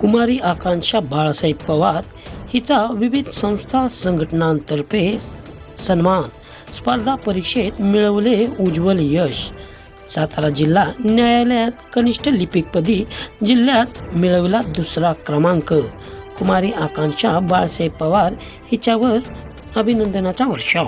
कुमारी आकांक्षा बाळासाहेब पवार हिचा विविध संस्था संघटनांतर्फे सन्मान स्पर्धा परीक्षेत मिळवले उज्ज्वल यश. सातारा जिल्हा न्यायालयात कनिष्ठ लिपिकपदी जिल्ह्यात मिळवला दुसरा क्रमांक. कुमारी आकांक्षा बाळासाहेब पवार हिच्यावर अभिनंदनाचा वर्षाव.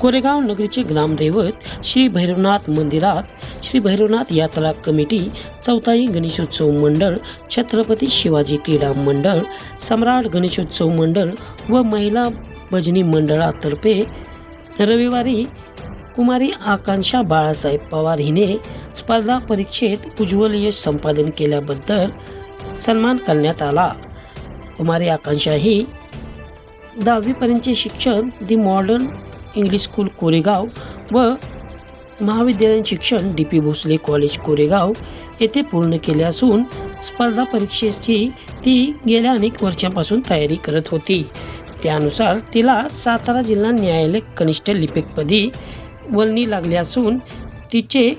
कोरेगाव नगरीचे ग्रामदैवत श्री भैरवनाथ मंदिरात श्री भैरवनाथ यात्रा कमिटी चौथाई गणेशोत्सव मंडळ छत्रपती शिवाजी क्रीडा मंडळ सम्राट गणेशोत्सव मंडळ व महिला भजनी मंडळातर्फे रविवारी कुमारी आकांक्षा बाळासाहेब पवार हिने स्पर्धा परीक्षेत उज्ज्वल यश संपादन केल्याबद्दल सन्मान करण्यात आला. कुमारी आकांक्षा ही दहावीपर्यंतचे शिक्षण the modern English school Koregaon व महाविद्यालयीन शिक्षण D P Bhosale college Koregaon येथे पूर्ण केले असून स्पर्धा परीक्षेची ती गेल्या अनेक वर्षांपासून तयारी करत होती. त्यानुसार तिला सातारा जिल्हा न्यायालय कनिष्ठ लिपिकपदी वलनी लागली असून तिचे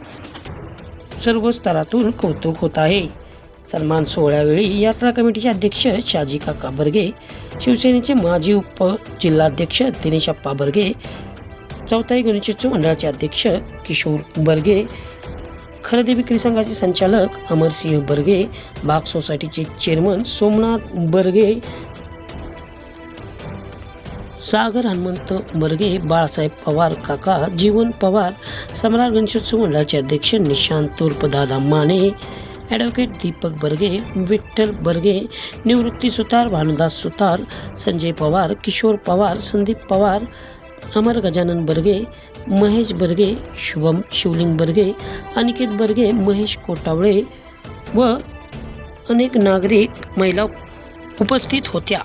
सर्व स्तरातून कौतुक होत आहे. सन्मान सोहळ्यावेळी यात्रा कमिटीचे अध्यक्ष शाजी काका बर्गे शिवसेनेचे माजी उप जिल्हाध्यक्ष दिनेश अप्पा बर्गे, चौथाई गणेशोत्सव मंडळाचे अध्यक्ष किशोर बर्गे खरेदी विक्री संघाचे संचालक अमरसिंह बर्गे, बाग सोसायटीचे चेअरमन सोमनाथ बर्गे, सागर हनुमंत बर्गे, बाळासाहेब पवार काका, जीवन पवार, सम्राट गणेशोत्सव मंडळाचे अध्यक्ष निशांत उर्फ़ दादा माने ॲडव्होकेट दीपक बर्गे विठ्ठल बर्गे निवृत्ती सुतार भानुदास सुतार संजय पवार किशोर पवार संदीप पवार अमर गजानन बर्गे महेश बर्गे शुभम शिवलिंग बर्गे अनिकेत बर्गे महेश कोटावळे व अनेक नागरिक महिला उपस्थित होत्या.